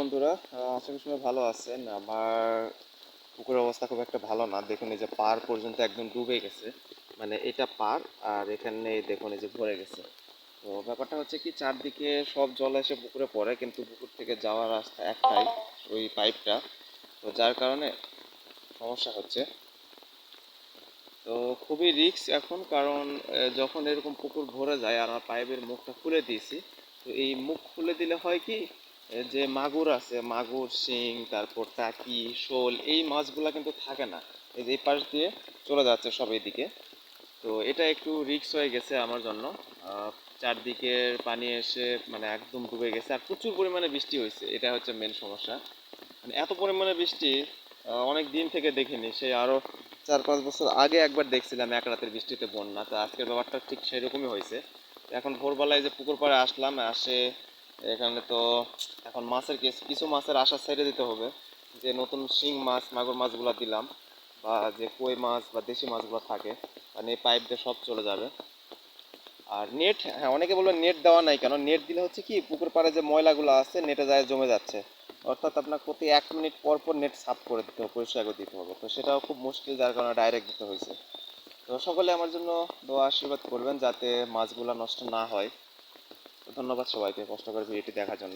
বন্ধুরা আশা করি সবাই ভালো আছেন। আমার পুকুরের অবস্থা খুব একটা ভালো না। দেখুন এই যে পার পর্যন্ত একদম ডুবে গেছে। মানে এটা পার, আর এখানে দেখুন এই যে ভরে গেছে। তো ব্যাপারটা হচ্ছে কি, চারদিকে সব জল এসে পুকুরে পড়ে, কিন্তু পুকুর থেকে যাওয়ার রাস্তা একটাই, ওই পাইপটা। তো যার কারণে সমস্যা হচ্ছে। তো খুবই রিস্ক এখন, কারণ যখন এরকম পুকুর ভরে যায়, আর পাইপের মুখটা খুলে দিয়েছি, তো এই মুখ খুলে দিলে হয় কি যে মাগুর আছে, মাগুর, শিং, তারপর টাকি, শোল, এই মাছগুলা কিন্তু থাকে না। এই যে এই পাশ দিয়ে চলে যাচ্ছে সব এইদিকে তো এটা একটু রিস্ক হয়ে গেছে আমার জন্য। চারদিকের পানি এসে মানে একদম ডুবে গেছে আর প্রচুর পরিমাণে বৃষ্টি হয়েছে। এটা হচ্ছে মেন সমস্যা। মানে এত পরিমাণে বৃষ্টি অনেক দিন থেকে দেখিনি। সেই আরও চার পাঁচ বছর আগে একবার দেখছিলাম এক রাতের বৃষ্টিতে বন্যা। তো আজকের ব্যাপারটা ঠিক সেরকমই হয়েছে। এখন ভোরবেলায় যে পুকুর পাড়ে আসলাম, আসে এখানে তো এখন মাছের কিছু কিছু মাছের আশা ছেড়ে দিতে হবে। যে নতুন শিং মাছ, মাগুর মাছগুলো দিলাম, বা যে কই মাছ বা দেশি মাছগুলো থাকে মানে পাইপ দিয়ে সব চলে যাবে। আর নেট হ্যাঁ অনেকে বলবে নেট দেওয়া নাই কেন? নেট দিলে হচ্ছে কি, পুকুর পাড়ে যে ময়লাগুলো আছে, নেটে যায়, জমে যাচ্ছে। অর্থাৎ আপনার প্রতি এক মিনিট পর পর নেট সাফ করে দিতে হবে, পরিষ্কার করে দিতে হবে। তো সেটাও খুব মুশকিল, যার কারণে ডাইরেক্ট দিতে হয়েছে। তো সকলে আমার জন্য দোয়া আশীর্বাদ করবেন, যাতে মাছগুলো নষ্ট না হয়। ধন্যবাদ সবাইকে কষ্ট করে ভিডিওটি দেখার জন্য।